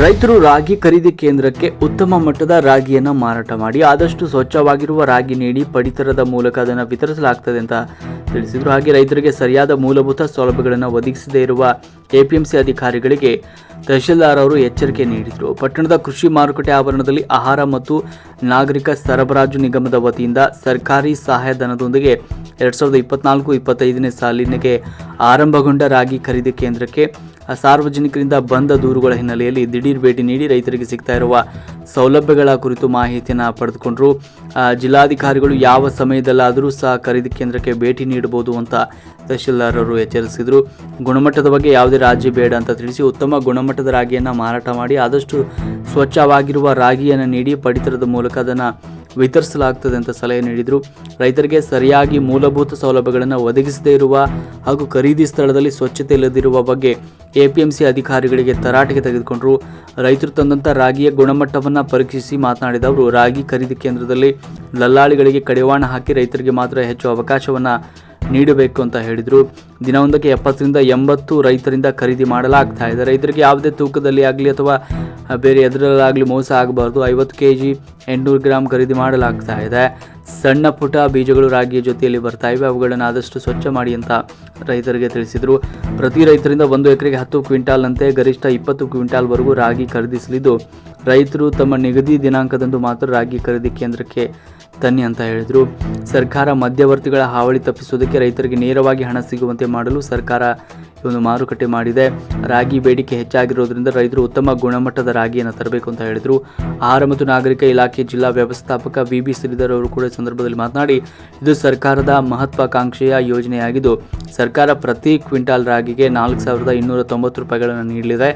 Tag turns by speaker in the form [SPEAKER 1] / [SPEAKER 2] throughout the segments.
[SPEAKER 1] ರೈತರು ರಾಗಿ ಖರೀದಿ ಕೇಂದ್ರಕ್ಕೆ ಉತ್ತಮ ಮಟ್ಟದ ರಾಗಿಯನ್ನು ಮಾರಾಟ ಮಾಡಿ ಆದಷ್ಟು ಸ್ವಚ್ಛವಾಗಿರುವ ರಾಗಿ ನೀಡಿ ಪಡಿತರದ ಮೂಲಕ ಅದನ್ನು ವಿತರಿಸಲಾಗ್ತದೆ ಅಂತ ತಿಳಿಸಿದರು. ಹಾಗೆ ರೈತರಿಗೆ ಸರಿಯಾದ ಮೂಲಭೂತ ಸೌಲಭ್ಯಗಳನ್ನು ಒದಗಿಸದೇ ಇರುವ ಎಪಿಎಂಸಿ ಅಧಿಕಾರಿಗಳಿಗೆ ತಹಶೀಲ್ದಾರ್ ಅವರು ಎಚ್ಚರಿಕೆ ನೀಡಿದರು. ಪಟ್ಟಣದ ಕೃಷಿ ಮಾರುಕಟ್ಟೆ ಆವರಣದಲ್ಲಿ ಆಹಾರ ಮತ್ತು ನಾಗರಿಕ ಸರಬರಾಜು ನಿಗಮದ ವತಿಯಿಂದ ಸರ್ಕಾರಿ ಸಹಾಯಧನದೊಂದಿಗೆ ಎರಡು ಸಾವಿರದ ಇಪ್ಪತ್ನಾಲ್ಕು ಇಪ್ಪತ್ತೈದನೇ ಸಾಲಿನಿಗೆ ಆರಂಭಗೊಂಡ ರಾಗಿ ಖರೀದಿ ಕೇಂದ್ರಕ್ಕೆ ಸಾರ್ವಜನಿಕರಿಂದ ಬಂದ ದೂರುಗಳ ಹಿನ್ನೆಲೆಯಲ್ಲಿ ದಿಢೀರ್ ಭೇಟಿ ನೀಡಿ ರೈತರಿಗೆ ಸಿಗ್ತಾ ಇರುವ ಸೌಲಭ್ಯಗಳ ಕುರಿತು ಮಾಹಿತಿಯನ್ನು ಪಡೆದುಕೊಂಡರು. ಜಿಲ್ಲಾಧಿಕಾರಿಗಳು ಯಾವ ಸಮಯದಲ್ಲಾದರೂ ಸಹ ಖರೀದಿ ಕೇಂದ್ರಕ್ಕೆ ಭೇಟಿ ನೀಡಬಹುದು ಅಂತ ತಹಶೀಲ್ದಾರರು ಎಚ್ಚರಿಸಿದರು. ಗುಣಮಟ್ಟದ ಬಗ್ಗೆ ಯಾವುದೇ ರಾಜಿ ಬೇಡ ಅಂತ ತಿಳಿಸಿ ಉತ್ತಮ ಗುಣಮಟ್ಟದ ರಾಗಿಯನ್ನು ಮಾರಾಟ ಮಾಡಿ ಆದಷ್ಟು ಸ್ವಚ್ಛವಾಗಿರುವ ರಾಗಿಯನ್ನು ನೀಡಿ ಪಡಿತರದ ಮೂಲಕ ಅದನ್ನು ವಿತರಿಸಲಾಗ್ತದೆ ಅಂತ ಸಲಹೆ ನೀಡಿದರು. ರೈತರಿಗೆ ಸರಿಯಾಗಿ ಮೂಲಭೂತ ಸೌಲಭ್ಯಗಳನ್ನು ಒದಗಿಸದೇ ಇರುವ ಹಾಗೂ ಖರೀದಿ ಸ್ಥಳದಲ್ಲಿ ಸ್ವಚ್ಛತೆ ಇಲ್ಲದಿರುವ ಬಗ್ಗೆ ಎಪಿಎಂಸಿ ಅಧಿಕಾರಿಗಳಿಗೆ ತರಾಟೆಗೆ ತೆಗೆದುಕೊಂಡರು. ರೈತರು ತಂದಂಥ ರಾಗಿಯ ಗುಣಮಟ್ಟವನ್ನು ಪರೀಕ್ಷಿಸಿ ಮಾತನಾಡಿದ ಅವರು, ರಾಗಿ ಖರೀದಿ ಕೇಂದ್ರದಲ್ಲಿ ದಲ್ಲಾಳಿಗಳಿಗೆ ಕಡಿವಾಣ ಹಾಕಿ ರೈತರಿಗೆ ಮಾತ್ರ ಹೆಚ್ಚು ಅವಕಾಶವನ್ನು ನೀಡಬೇಕು ಅಂತ ಹೇಳಿದರು. ದಿನವೊಂದಕ್ಕೆ ಎಪ್ಪತ್ತರಿಂದ ಎಂಬತ್ತು ರೈತರಿಂದ ಖರೀದಿ ಮಾಡಲಾಗ್ತಾ ಇದೆ. ರೈತರಿಗೆ ಯಾವುದೇ ತೂಕದಲ್ಲಿ ಆಗಲಿ ಅಥವಾ ಬೇರೆ ಎದರಲ್ಲಾಗಲಿ ಮೋಸ ಆಗಬಾರ್ದು. ಐವತ್ತು ಕೆ ಜಿ ಎಂಟುನೂರು ಗ್ರಾಮ್ ಖರೀದಿ ಮಾಡಲಾಗ್ತಾ ಇದೆ. ಸಣ್ಣ ಪುಟ್ಟ ಬೀಜಗಳು ರಾಗಿಯ ಜೊತೆಯಲ್ಲಿ ಬರ್ತಾ ಇವೆ. ಅವುಗಳನ್ನು ಆದಷ್ಟು ಸ್ವಚ್ಛ ಮಾಡಿ ಅಂತ ರೈತರಿಗೆ ತಿಳಿಸಿದರು. ಪ್ರತಿ ರೈತರಿಂದ ಒಂದು ಎಕರೆಗೆ ಹತ್ತು ಕ್ವಿಂಟಾಲ್ ಅಂತೆ ಗರಿಷ್ಠ ಇಪ್ಪತ್ತು ಕ್ವಿಂಟಾಲ್ವರೆಗೂ ರಾಗಿ ಖರೀದಿಸಲಿದ್ದು, ರೈತರು ತಮ್ಮ ನಿಗದಿ ದಿನಾಂಕದಂದು ಮಾತ್ರ ರಾಗಿ ಖರೀದಿ ಕೇಂದ್ರಕ್ಕೆ ತನ್ನಿ ಅಂತ ಹೇಳಿದರು. ಸರ್ಕಾರ ಮಧ್ಯವರ್ತಿಗಳ ಹಾವಳಿ ತಪ್ಪಿಸುವುದಕ್ಕೆ ರೈತರಿಗೆ ನೇರವಾಗಿ ಹಣ ಸಿಗುವಂತೆ ಮಾಡಲು ಸರ್ಕಾರ ಒಂದು ಮಾರುಕಟ್ಟೆ ಮಾಡಿದೆ. ರಾಗಿ ಬೇಡಿಕೆ ಹೆಚ್ಚಾಗಿರೋದ್ರಿಂದ ರೈತರು ಉತ್ತಮ ಗುಣಮಟ್ಟದ ರಾಗಿಯನ್ನು ತರಬೇಕು ಅಂತ ಹೇಳಿದರು. ಆಹಾರ ಮತ್ತು ನಾಗರಿಕ ಇಲಾಖೆ ಜಿಲ್ಲಾ ವ್ಯವಸ್ಥಾಪಕ ಬಿ ಬಿ ಶ್ರೀಧರ್ ಅವರು ಕೂಡ ಸಂದರ್ಭದಲ್ಲಿ ಮಾತನಾಡಿ, ಇದು ಸರ್ಕಾರದ ಮಹತ್ವಾಕಾಂಕ್ಷೆಯ ಯೋಜನೆಯಾಗಿದ್ದು, ಸರ್ಕಾರ ಪ್ರತಿ ಕ್ವಿಂಟಾಲ್ ರಾಗಿಗೆ ನಾಲ್ಕು ಸಾವಿರದ ಇನ್ನೂರ ತೊಂಬತ್ತು ರೂಪಾಯಿಗಳನ್ನು ನೀಡಲಿದೆ.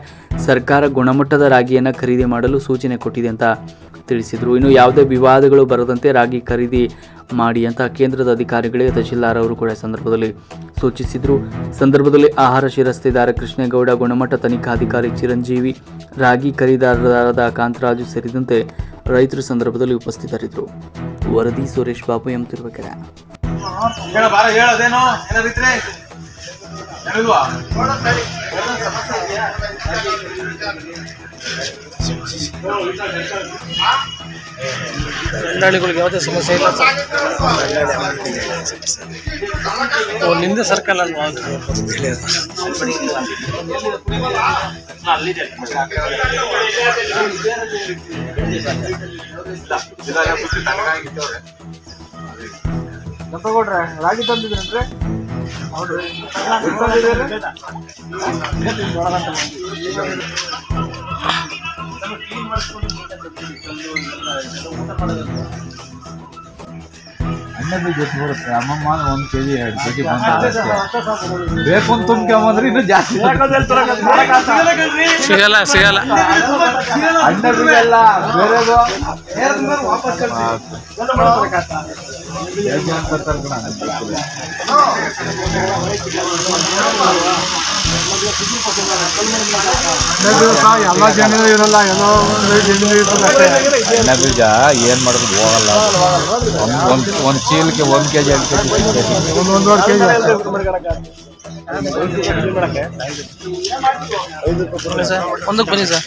[SPEAKER 1] ಸರ್ಕಾರ ಗುಣಮಟ್ಟದ ರಾಗಿಯನ್ನು ಖರೀದಿ ಮಾಡಲು ಸೂಚನೆ ಕೊಟ್ಟಿದೆ ಅಂತ ತಿಳಿಸಿದರು. ಇನ್ನು ಯಾವುದೇ ವಿವಾದಗಳು ಬರದಂತೆ ರಾಗಿ ಖರೀದಿ ಮಾಡಿ ಅಂತ ಕೇಂದ್ರದ ಅಧಿಕಾರಿಗಳಿಗೆ ತಹಶೀಲ್ದಾರ್ ಅವರು ಕೂಡ ಸಂದರ್ಭದಲ್ಲಿ ಸೂಚಿಸಿದರು. ಸಂದರ್ಭದಲ್ಲಿ ಆಹಾರ ಶಿರಸ್ತೆದಾರ ಕೃಷ್ಣೇಗೌಡ, ಗುಣಮಟ್ಟ ತನಿಖಾಧಿಕಾರಿ ಚಿರಂಜೀವಿ, ರಾಗಿ ಖರೀದಾರರಾದ ಕಾಂತರಾಜು ಸೇರಿದಂತೆ ರೈತರು ಸಂದರ್ಭದಲ್ಲಿ ಉಪಸ್ಥಿತರಿದ್ದರು. ವರದಿ ಸುರೇಶ್ ಬಾಬು ಎಂ ತಿರುವಕೆರೆ
[SPEAKER 2] ಹೇಳ
[SPEAKER 3] ದಲ್ಲಾಳಿಗಳಿಗೆ ಯಾವುದೇ ಸಮಸ್ಯೆ ಇಲ್ಲ ಸರ್. ಓ ನಿಂದೆ ಸರ್ಕಲ್ ಅಲ್ವಾ
[SPEAKER 2] ತಗೊಳ್ರೆ ರಾಗಿ ತಂದಿದ್ರೇನ್ರಿ ಹೌದ್ರಿ
[SPEAKER 4] ಅನ್ನ ಬೀಜ ಎಷ್ಟು ಬರುತ್ತೆ. ಅಮ್ಮಮ್ಮ ಒಂದು ಕೆ ಜಿ ಎರಡು ಕೆ ಜಿ ಬೇಕು ಅಂತ ತುಂಬ್ಕೊಂಬಂದ್ರೆ ಇನ್ನೂ ಜಾಸ್ತಿ
[SPEAKER 3] ಸಿಗಲ್ಲ ಸಿಗಲ್ಲ
[SPEAKER 4] ಅನ್ನ ಬೀಜ ಎಲ್ಲ ಬೇರೆದು.
[SPEAKER 2] ಎಲ್ಲ ಜನ ಇರಲ್ಲ ಎಲ್ಲೋ ಜನ ಇರ್ತದೆ
[SPEAKER 4] ಅನ್ನ ಬೀಜ ಏನು ಮಾಡೋದು ಹೋಗಲ್ಲ. ಒಂದು ಒಂದು ಒಂದು ಚೀಲಕ್ಕೆ ಒಂದು ಕೆ ಜಿ ಎರಡು ಕೆ ಜಿ
[SPEAKER 2] ಒಂದು ಒಂದೂವರೆ ಕೆ ಜಿ
[SPEAKER 3] ಬನ್ನಿ ಸರ್. ಒಂದಕ್ಕೆ ಬನ್ನಿ ಸರ್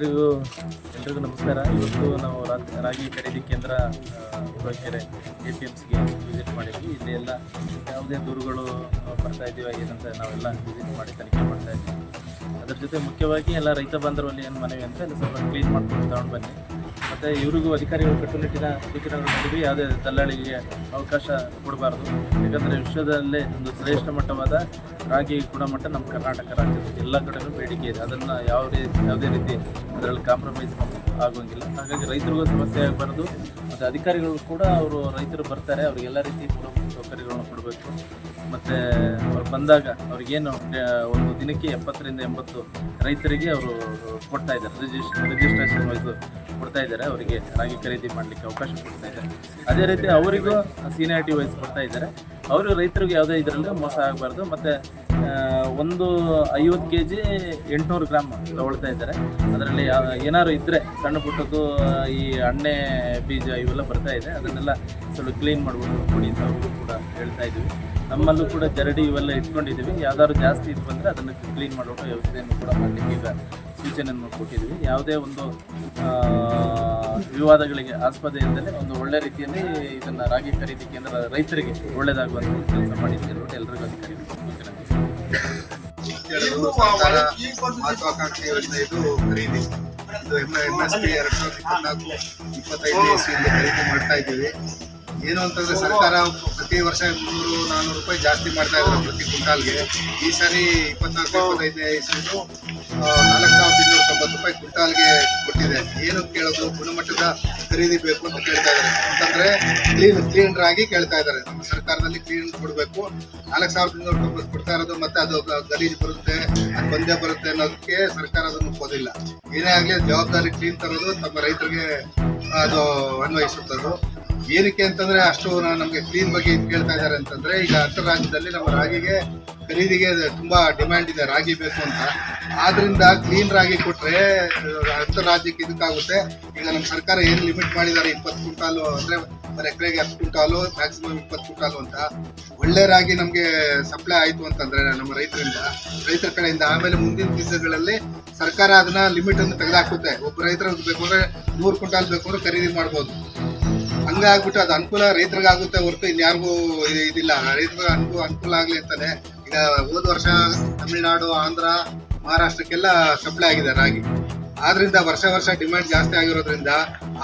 [SPEAKER 5] ಎಲ್ರಿಗೂ ಎಲ್ರಿಗೂ ನಮಸ್ಕಾರ. ಇವತ್ತು ನಾವು ರಾಗಿ ಖರೀದಿ ಕೇಂದ್ರ ಉಳಕೆರೆ ಎ ಪಿ ಎಂ ಸಿಗೆ ವಿಸಿಟ್ ಮಾಡಿದ್ವಿ. ಇಲ್ಲಿ ಎಲ್ಲ ಯಾವುದೇ ದೂರುಗಳು ಬರ್ತಾ ಇದ್ದೀವಿ ಏನಂತ ನಾವೆಲ್ಲ ವಿಸಿಟ್ ಮಾಡಿ ತನಿಖೆ ಮಾಡ್ತಾ ಇದ್ದೀವಿ ಅದ್ರ ಜೊತೆ ಮುಖ್ಯವಾಗಿ ಎಲ್ಲ ರೈತ ಬಾಂಧವರಲ್ಲಿ ಏನು ಮನವಿ ಅಂತ ಸ್ವಲ್ಪ ಕ್ಲೀನ್ ಮಾಡ್ಕೊಂಡು ತಗೊಂಡು ಬನ್ನಿ. ಮತ್ತು ಇವರಿಗೂ ಅಧಿಕಾರಿಗಳು ಕಟ್ಟುನಿಟ್ಟಿನ ಸೂಚನೆಗಳು ನೀಡಿದ್ವಿ ಯಾವುದೇ ದಲ್ಲಾಳಿಗೆ ಅವಕಾಶ ಕೊಡಬಾರ್ದು. ಯಾಕಂದರೆ ವಿಶ್ವದಲ್ಲೇ ಒಂದು ಶ್ರೇಷ್ಠ ಮಟ್ಟವಾದ ರಾಗಿ ಗುಣಮಟ್ಟ ನಮ್ಮ ಕರ್ನಾಟಕ ರಾಜ್ಯದ ಎಲ್ಲ ಕಡೆಯೂ ಬೇಡಿಕೆ ಇದೆ. ಅದನ್ನು ಯಾವ ರೀತಿ, ಯಾವುದೇ ರೀತಿ ಅದರಲ್ಲಿ ಕಾಂಪ್ರಮೈಸ್ ಆಗೋಂಗಿಲ್ಲ ಹಾಗಾಗಿ ರೈತರಿಗೂ ಸಮಸ್ಯೆ ಆಗಬಾರ್ದು. ಮತ್ತು ಅಧಿಕಾರಿಗಳು ಕೂಡ ಅವರು ರೈತರು ಬರ್ತಾರೆ. ಅವರಿಗೆಲ್ಲ ರೀತಿ ಮೂಲಭೂತ ಸೌಕರ್ಯಗಳನ್ನು ಕೊಡಬೇಕು. ಮತ್ತು ಅವ್ರು ಬಂದಾಗ ಅವ್ರಿಗೇನು ಒಂದು ದಿನಕ್ಕೆ ಎಪ್ಪತ್ತರಿಂದ ಎಂಬತ್ತು ರೈತರಿಗೆ ಅವರು ಕೊಡ್ತಾ ಇದ್ದಾರೆ. ರಿಜಿಸ್ಟ್ ರಿಜಿಸ್ಟ್ರೇಷನ್ ವೈಸ್ ಕೊಡ್ತಾ ಇದ್ದಾರೆ. ಅವರಿಗೆ ರಾಗಿ ಖರೀದಿ ಮಾಡಲಿಕ್ಕೆ ಅವಕಾಶ ಕೊಡ್ತಾ ಇದ್ದಾರೆ. ಅದೇ ರೀತಿ ಅವರಿಗೂ ಸೀನಿಯಾರಿಟಿ ವೈಸ್ ಕೊಡ್ತಾ ಇದ್ದಾರೆ. ಅವರು ರೈತರಿಗೆ ಯಾವುದೇ ಇದರಲ್ಲಿ ಮೋಸ ಆಗಬಾರ್ದು. ಮತ್ತು ಒಂದು ಐವತ್ತು ಕೆ ಜಿ ಎಂಟುನೂರು ಗ್ರಾಮ್ ತಗೊಳ್ತಾ ಇದ್ದಾರೆ. ಅದರಲ್ಲಿ ಏನಾದ್ರು ಇದ್ದರೆ ಸಣ್ಣ ಪುಟ್ಟದ್ದು, ಈ ಅಣ್ಣೆ ಬೀಜ ಇವೆಲ್ಲ ಬರ್ತಾ ಇದೆ. ಅದನ್ನೆಲ್ಲ ಸ್ವಲ್ಪ ಕ್ಲೀನ್ ಮಾಡ್ಬೋದು ಕೊಡಿ ಅಂತ ಕೂಡ ಹೇಳ್ತಾ ಇದ್ದೀವಿ. ನಮ್ಮಲ್ಲೂ ಕೂಡ ಜರಡಿ ಇವೆಲ್ಲ ಇಟ್ಕೊಂಡಿದ್ದೀವಿ. ಯಾವ್ದಾದ್ರು ಜಾಸ್ತಿ ಇದು ಬಂದರೆ ಅದನ್ನು ಕ್ಲೀನ್ ಮಾಡುವ ವ್ಯವಸ್ಥೆಯನ್ನು ಕೂಡ ಮಾಡಲಿಕ್ಕೆ ಈಗ ಸೂಚನೆಯನ್ನು ಕೊಟ್ಟಿದ್ದೀವಿ. ಯಾವುದೇ ಒಂದು ವಿವಾದಗಳಿಗೆ ಆಸ್ಪದ ಇಲ್ಲದೆ ಒಂದು ಒಳ್ಳೆ ರೀತಿಯಲ್ಲಿ ಇದನ್ನು ರಾಗಿ ಖರೀದಿ ಕೇಂದ್ರ ರೈತರಿಗೆ ಒಳ್ಳೆಯದಾಗುವಂಥ ಕೆಲಸ ಮಾಡಿದ್ದೀವಿ ಎಲ್ಲರಿಗೂ ಅಧಿಕಾರಿಗಳು
[SPEAKER 2] ಮಹತ್ವಾಕಾಂಕ್ಷಿ ಯೋಜನೆ ಇದು ಮಾಡ್ತಾ ಇದ್ದೀವಿ ಏನು ಅಂತಂದ್ರೆ ಸರ್ಕಾರ ಪ್ರತಿ ವರ್ಷ ಮುನ್ನೂರು ನಾನ್ನೂರು ರೂಪಾಯಿ ಜಾಸ್ತಿ ಮಾಡ್ತಾ ಇದ್ದಾರೆ ಪ್ರತಿ ಕ್ವಿಂಟಾಲ್ಗೆ ಈ ಸಾರಿ ಇಪ್ಪತ್ನಾಲ್ಕು ಇಪ್ಪತ್ತೈದನೇ ಇಸ್ವಿದು ನಾಲ್ಕು ಸಾವಿರದ ತೊಂಬತ್ತು ರೂಪಾಯಿ ಕ್ವಿಂಟಾಲ್ಗೆ ಕೊಟ್ಟಿದೆ. ಏನು ಕೇಳೋದು? ಗುಣಮಟ್ಟದ ಖರೀದಿ ಬೇಕು ಅಂತ ಕೇಳ್ತಾ ಇದ್ದಾರೆ. ಅಂತಂದ್ರೆ ಕ್ಲೀನ್ ಕ್ಲೀನರ್ ಆಗಿ ಕೇಳ್ತಾ ಇದ್ದಾರೆ. ನಮ್ಮ ಸರ್ಕಾರದಲ್ಲಿ ಕ್ಲೀನ್ ಕೊಡಬೇಕು. ನಾಲ್ಕು ರೂಪಾಯಿ ಕೊಡ್ತಾ ಇರೋದು ಮತ್ತೆ ಅದು ಗಲೀಜು ಬರುತ್ತೆ, ಅದು ಬಂದೇ ಬರುತ್ತೆ ಅನ್ನೋದಕ್ಕೆ ಸರ್ಕಾರ ಅದನ್ನು ಒಪ್ಪೋದಿಲ್ಲ. ಏನೇ ಆಗಲಿ ಜವಾಬ್ದಾರಿ ಕ್ಲೀನ್ ತರೋದು ತಮ್ಮ ರೈತರಿಗೆ ಅದು ಅನ್ವಯಿಸುತ್ತದು. ಏನಕ್ಕೆ ಅಂತಂದ್ರೆ ಅಷ್ಟು ನಮಗೆ ಕ್ಲೀನ್ ಬಗ್ಗೆ ಇದು ಕೇಳ್ತಾ ಇದ್ದಾರೆ ಅಂತಂದ್ರೆ, ಈಗ ಅಂತರ ರಾಜ್ಯದಲ್ಲಿ ನಮ್ಮ ರಾಗಿಗೆ ಖರೀದಿಗೆ ತುಂಬಾ ಡಿಮ್ಯಾಂಡ್ ಇದೆ, ರಾಗಿ ಬೇಕು ಅಂತ. ಆದ್ರಿಂದ ಕ್ಲೀನ್ ರಾಗಿ ಕೊಟ್ರೆ ಅಂತರ ರಾಜ್ಯಕ್ಕೆ ಇದಕ್ಕಾಗುತ್ತೆ. ಈಗ ನಮ್ಮ ಸರ್ಕಾರ ಏನು ಲಿಮಿಟ್ ಮಾಡಿದ್ದಾರೆ, ಇಪ್ಪತ್ತು ಕ್ವಿಂಟಾಲು ಅಂದ್ರೆ ಒಂದು ಎಕರೆಗೆ ಹತ್ತು ಕ್ವಿಂಟಾಲು ಮ್ಯಾಕ್ಸಿಮಮ್ ಇಪ್ಪತ್ತು ಕ್ವಿಂಟಾಲು ಅಂತ. ಒಳ್ಳೆ ರಾಗಿ ನಮಗೆ ಸಪ್ಲೈ ಆಯ್ತು ಅಂತಂದ್ರೆ ನಮ್ಮ ರೈತರಿಂದ, ರೈತರ ಕಡೆಯಿಂದ. ಆಮೇಲೆ ಮುಂದಿನ ದಿವಸಗಳಲ್ಲಿ ಸರ್ಕಾರ ಅದನ್ನ ಲಿಮಿಟ್ ಅನ್ನು ತೆಗೆದಾಕುತ್ತೆ. ಒಬ್ಬ ರೈತರ ಬೇಕು ಅಂದ್ರೆ ನೂರು ಕ್ವಿಂಟಾಲ್ ಬೇಕು ಅಂದ್ರೆ ಖರೀದಿ ಮಾಡ್ಬೋದು. ಹಂಗಾಗ್ಬಿಟ್ಟು ಅದು ಅನುಕೂಲ ರೈತರಿಗೆ ಆಗುತ್ತೆ ಹೊರತು ಇನ್ಯಾರಿಗೂ ಯಾರಿಗೂ ಇದಿಲ್ಲ. ರೈತರಿಗೆ ಅನುಕೂಲ ಅನುಕೂಲ ಆಗಲಿ ಅಂತಾನೆ. ಈಗ ಹೋದ ವರ್ಷ ತಮಿಳುನಾಡು, ಆಂಧ್ರ, ಮಹಾರಾಷ್ಟ್ರಕ್ಕೆಲ್ಲ ಸಪ್ಲೈ ಆಗಿದೆ ರಾಗಿ. ಆದ್ರಿಂದ ವರ್ಷ ವರ್ಷ ಡಿಮ್ಯಾಂಡ್ ಜಾಸ್ತಿ ಆಗಿರೋದ್ರಿಂದ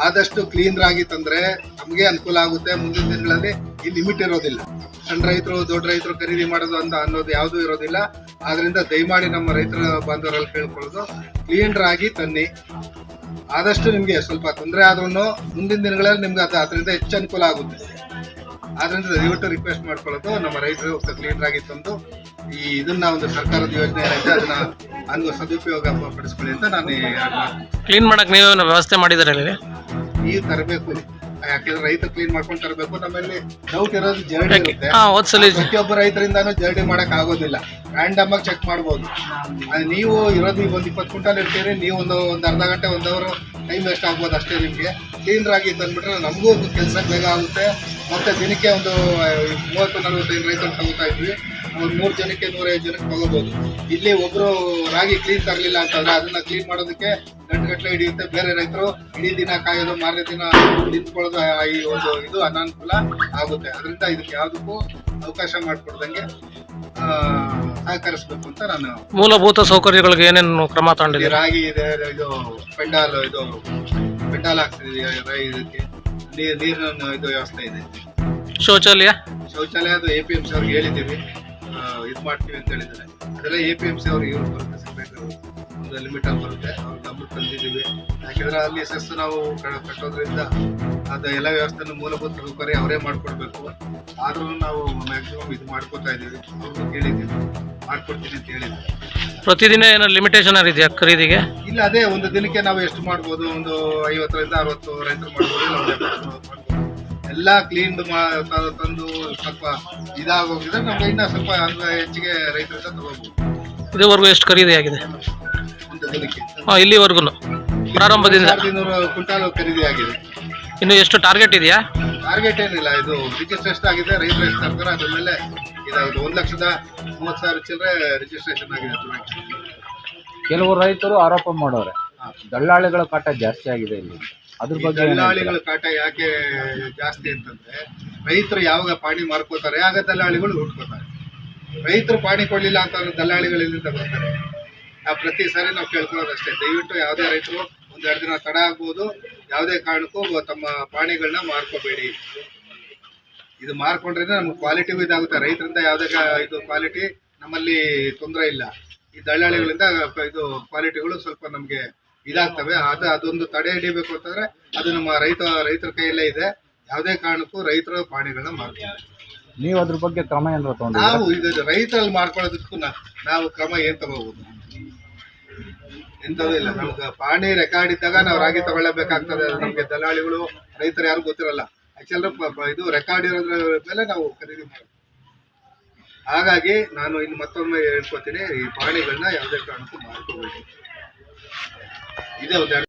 [SPEAKER 2] ಆದಷ್ಟು ಕ್ಲೀನ್ ರಾಗಿ ತಂದ್ರೆ ನಮಗೆ ಅನುಕೂಲ ಆಗುತ್ತೆ. ಮುಂದಿನ ದಿನಗಳಲ್ಲಿ ಈ ಲಿಮಿಟ್ ಇರೋದಿಲ್ಲ. ಸಣ್ಣ ರೈತರು, ದೊಡ್ಡ ರೈತರು ಖರೀದಿ ಮಾಡೋದು ಅಂತ ಅನ್ನೋದು ಯಾವುದೂ ಇರೋದಿಲ್ಲ. ಆದ್ರಿಂದ ದಯಮಾಡಿ ನಮ್ಮ ರೈತರ ಬಾಂಧವರಲ್ಲಿ ಕೇಳ್ಕೊಳ್ಳೋದು. ಕ್ಲೀನ್ ರಾಗಿ ತನ್ನಿ. ಆದಷ್ಟು ನಿಮಗೆ ಸ್ವಲ್ಪ ತೊಂದರೆ ಆದ್ರೂ ಮುಂದಿನ ದಿನಗಳಲ್ಲಿ ನಿಮ್ಗೆ ಅದು ಅದರಿಂದ ಹೆಚ್ಚು ಅನುಕೂಲ ಆಗುತ್ತೆ. ಆದ್ರಿಂದ ದಯವಿಟ್ಟು ರಿಕ್ವೆಸ್ಟ್ ಮಾಡ್ಕೊಳ್ಳೋದು ನಮ್ಮ ರೈತರು ಕ್ಲೀನರ್ ಆಗಿ ತಂದು ಈ ಇದನ್ನ ಒಂದು ಸರ್ಕಾರದ ಯೋಜನೆ ಏನೈತೆ ಅದನ್ನ ಅನ್ನು ಸದುಪಯೋಗ ಪಡಿಸ್ಕೊಳ್ಳಿ ಅಂತ ನಾನು
[SPEAKER 3] ಕ್ಲೀನ್ ಮಾಡಕ್ ನೀವು ವ್ಯವಸ್ಥೆ ಮಾಡಿದಾರೆ
[SPEAKER 2] ನೀರು ತರಬೇಕು. ಯಾಕೆಂದ್ರೆ ರೈತರು ಕ್ಲೀನ್ ಮಾಡ್ಕೊಂಡು ತರಬೇಕು ನಮ್ಮಲ್ಲಿ ಡೌಟ್ ಇರೋದು ಜರ್ಡಿ ಇರುತ್ತೆ.
[SPEAKER 3] ಹಾ ಹೋದ್ಸಲಿ
[SPEAKER 2] ಪ್ರತಿಯೊಬ್ಬ ರೈತರಿಂದಾನು ಜರ್ಡಿ ಮಾಡಕ್ ಆಗೋದಿಲ್ಲ. ರ್ಯಾಂಡಮ್ ಆಗಿ ಚೆಕ್ ಮಾಡ್ಬೋದು. ಅದು ನೀವು ಇರೋದು ಈಗ ಒಂದು ಇಪ್ಪತ್ತು ಕ್ವಿಂಟಲ್ ಇರ್ತೀರಿ ನೀವು ಒಂದು ಒಂದು ಅರ್ಧ ಗಂಟೆ ಒಂದು ಅವರು ಟೈಮ್ ವೇಸ್ಟ್ ಆಗ್ಬೋದು ಅಷ್ಟೇ ನಿಮಗೆ. ಕ್ಲೀನರ್ ಆಗಿ ತಂದ್ಬಿಟ್ರೆ ನಮಗೂ ಒಂದು ಕೆಲಸ ಬೇಗ ಆಗುತ್ತೆ. ಮತ್ತೆ ದಿನಕ್ಕೆ ಒಂದು ಮೂವತ್ತು ನಲವತ್ತೈದು ರೈತರು ತಗೋತಾ ಇದ್ವಿ. ಒಂದು ಮೂರು ಜನಕ್ಕೆ ನೂರೈದು ಜನಕ್ಕೆ ತಗೋಬಹುದು ಇಲ್ಲಿ ಒಬ್ರು ರಾಗಿ ಕ್ಲೀನ್ ತರಲಿಲ್ಲ ಅಂತಂದ್ರೆ ಅದನ್ನ ಕ್ಲೀನ್ ಮಾಡೋದಕ್ಕೆ ಗಂಟೆ ಗಟ್ಟಲೆ ಹಿಡಿಯುತ್ತೆ. ಬೇರೆ ರೈತರು ಇಡೀ ದಿನ ಕಾಯೋದು ಮಾರನೇ ದಿನ ನಿಂತ್ಕೊಳ್ಳೋದು ಈ ಒಂದು ಇದು ಅನಾನುಕೂಲ ಆಗುತ್ತೆ. ಅದರಿಂದ ಇದಕ್ಕೆ ಯಾವುದಕ್ಕೂ ಅವಕಾಶ ಮಾಡಿಕೊಡ್ದಂಗೆ ಆ, ಸಹಕರಿಸ್ಬೇಕು ಅಂತ ನಾನು
[SPEAKER 3] ಮೂಲಭೂತ ಸೌಕರ್ಯಗಳಿಗೆ ಏನೇನು ಕ್ರಮ
[SPEAKER 2] ಇಲ್ಲಿ
[SPEAKER 3] ತಗೊಂಡಿದ್ದೀರಾ
[SPEAKER 2] ರಾಗಿ ಇದೆ ಇದು ಪೆಂಡಾಲ್ ಇದು ಪೆಂಡಾಲ್ ಹಾಕ್ತಿದ್ದೀವಿ ಇದಕ್ಕೆ ನೀರ್ ನೀರಿನ ಇದು ವ್ಯವಸ್ಥೆ ಇದೆ.
[SPEAKER 3] ಶೌಚಾಲಯ?
[SPEAKER 2] ಶೌಚಾಲಯ ಅದು ಎ ಪಿ ಎಂ ಸಿ ಅವ್ರಿಗೆ ಹೇಳಿದ್ದೀವಿ. ಇದು ಮಾಡ್ತೀವಿ ಅಂತ ಹೇಳಿದ್ದಾರೆ. ಅದೆಲ್ಲ ಎ ಪಿ ಎಂ ಸಿ ಅವ್ರಿಗೆ ಇವ್ರು ಬರುತ್ತೆ ಸಪ್ರೇಟ್ ಒಂದು ಲಿಮಿಟ್ ಆಗಿ ಬರುತ್ತೆ. ಅವ್ರ ಗಮನ ತಂದಿದ್ದೀವಿ. ಯಾಕೆಂದ್ರೆ ಅಲ್ಲಿ ಸೆಸ್ ನಾವು ಕಟ್ಟೋದ್ರಿಂದ ಅದು ಎಲ್ಲ ವ್ಯವಸ್ಥೆನ ಮೂಲಭೂತ ಸೌಕರ್ಯ ಅವರೇ ಮಾಡ್ಕೊಡ್ಬೇಕು. ಆದ್ರೂ ನಾವು ಮ್ಯಾಕ್ಸಿಮಮ್ ಇದು ಮಾಡ್ಕೋತಾ ಇದ್ದೀವಿ. ಅವ್ರನ್ನ ಕೇಳಿದ್ದೀವಿ. ಮಾಡ್ಕೊಡ್ತೀನಿ ಅಂತ ಹೇಳಿದ್ದೀವಿ
[SPEAKER 3] ಪ್ರತಿದಿನ ಏನೋ ಲಿಮಿಟೇಷನ್ ಇದೆಯಾ ಖರೀದಿಗೆ?
[SPEAKER 2] ಇಲ್ಲ ಅದೇ ಒಂದು ದಿನಕ್ಕೆ ನಾವು ಎಷ್ಟು ಮಾಡ್ಬೋದು? ಒಂದು ಐವತ್ತರಿಂದ ಅರವತ್ತು ರೈತರು ಮಾಡ್ಬೋದು ನಾವು. ಎಲ್ಲ ಕ್ಲೀನ್ ತಂದು ಸ್ವಲ್ಪ ಇದಾಗೋಗಿದ್ರೆ ನಮ್ಗೆ ಇನ್ನೂ ಸ್ವಲ್ಪ ಹೆಚ್ಚಿಗೆ ರೈತರಿಂದ ತಗೋಬಹುದು
[SPEAKER 3] ಇದುವರೆಗೂ ಎಷ್ಟು ಖರೀದಿ ಆಗಿದೆ ಹಾಂ ಇಲ್ಲಿವರೆಗೂ ಪ್ರಾರಂಭದಿಂದ.
[SPEAKER 2] ಸಾವಿರದ ಇನ್ನೂರು ಕ್ವಿಂಟಾಲ್ ಖರೀದಿ ಆಗಿದೆ.
[SPEAKER 3] ಇನ್ನು ಎಷ್ಟು ಟಾರ್ಗೆಟ್ ಇದೆಯಾ?
[SPEAKER 2] ಟಾರ್ಗೆಟ್ ಏನಿಲ್ಲ ಇದು ರಿಜಿಸ್ಟ್ರೇಷನ್ ಆಗಿದೆ ರೈತರು ಎಷ್ಟು ತರ್ತಾರೆ ಅದ್ರ ಮೇಲೆ ಇದಾಗುತ್ತೆ ಒಂದು ಲಕ್ಷದ ಮೂವತ್ತು ಸಾವಿರ ಚಿಲ್ಲರೆ ರಿಜಿಸ್ಟ್ರೇಷನ್ ಆಗಿದೆ
[SPEAKER 4] ಕೆಲವು ರೈತರು ಆರೋಪ ಮಾಡೋರೆ ದಳ್ಳಾಳಿಗಳ ಕಾಟ ಜಾಸ್ತಿ ಆಗಿದೆ ಇಲ್ಲಿ. ಅದ್ರ ಬಗ್ಗೆ ಏನ್
[SPEAKER 2] ದಲ್ಲಾಳಿಗಳ ಕಾಟ ಯಾಕೆ ಜಾಸ್ತಿ ಅಂತಂದ್ರೆ ರೈತರು ಯಾವಾಗ ಪಾಣಿ ಮಾರ್ಕೋತಾರೆ ಆಗ ದಲ್ಲಾಳಿಗಳು ಹುಟ್ಕೋತಾರೆ. ರೈತರು ಪಾಣಿ ಕೊಡ್ಲಿಲ್ಲ ಅಂತಂದ್ರೆ ದಲ್ಲಾಳಿಗಳು ಎಲ್ಲಿಂದ ಬರ್ತಾರೆ? ನಾವು ಪ್ರತಿ ಸಾರಿ ನಾವು ಕೇಳ್ಕೊಳ್ಳೋದು ಅಷ್ಟೇ. ದಯವಿಟ್ಟು ಯಾವುದೇ ರೈತರು ಒಂದೆರಡು ದಿನ ತಡ ಆಗ್ಬೋದು. ಯಾವುದೇ ಕಾರಣಕ್ಕೂ ತಮ್ಮ ಪಾಣಿಗಳನ್ನ ಮಾರ್ಕೋಬೇಡಿ. ಇದು ಮಾರ್ಕೊಂಡ್ರೆ ನಮ್ಗೆ ಕ್ವಾಲಿಟಿಗೂ ಇದಾಗುತ್ತೆ. ರೈತರಿಂದ ಯಾವುದೇ ಇದು ಕ್ವಾಲಿಟಿ ನಮ್ಮಲ್ಲಿ ತೊಂದರೆ ಇಲ್ಲ. ಈ ದಳ್ಳಾಳಿಗಳಿಂದ ಇದು ಕ್ವಾಲಿಟಿಗಳು ಸ್ವಲ್ಪ ನಮಗೆ ಇದಾಗ್ತವೆ. ಅದ ಅದೊಂದು ತಡೆ ಹಿಡಿಬೇಕು ಅಂತಂದ್ರೆ ಅದು ನಮ್ಮ ರೈತ ರೈತರ ಕೈಯಲ್ಲೇ ಇದೆ. ಯಾವುದೇ ಕಾರಣಕ್ಕೂ ರೈತರು ಪ್ರಾಣಿಗಳನ್ನ ಮಾರ್ತಾರೆ
[SPEAKER 4] ನೀವು ಅದ್ರ ಬಗ್ಗೆ ಕ್ರಮ ಏನಾರ
[SPEAKER 2] ನಾವು ಈಗ ರೈತರಲ್ಲಿ ಮಾಡ್ಕೊಳ್ಳೋದಕ್ಕೂ ನಾವು ಕ್ರಮ ಏನ್ ತಗೋಬಹುದು? ಎಂತದೂ ಇಲ್ಲ. ನಮ್ಗೆ ಪಹಣಿ ರೆಕಾರ್ಡ್ ಇದ್ದಾಗ ನಾವು ರಾಗಿ ತಗೊಳ್ಳಬೇಕಾಗ್ತದೆ ನಮ್ಗೆ ದಲ್ಲಾಳಿಗಳು, ರೈತರು ಯಾರು ಗೊತ್ತಿರಲ್ಲ. ಆಕ್ಚುಲಿ ಇದು ರೆಕಾರ್ಡ್ ಇರೋದ್ರ ಮೇಲೆ ನಾವು ಖರೀದಿ ಮಾಡ್ತೀವಿ ಹಾಗಾಗಿ ನಾನು ಇನ್ನು ಮತ್ತೊಮ್ಮೆ ಹೇಳ್ಕೊತೀನಿ, ಈ ಪ್ರಾಣಿಗಳನ್ನ ಯಾವುದೇ ಕಾರಣಕ್ಕೂ ಮಾಡ್ಕೋಬೇಕು ಇದೇ ಒಂದು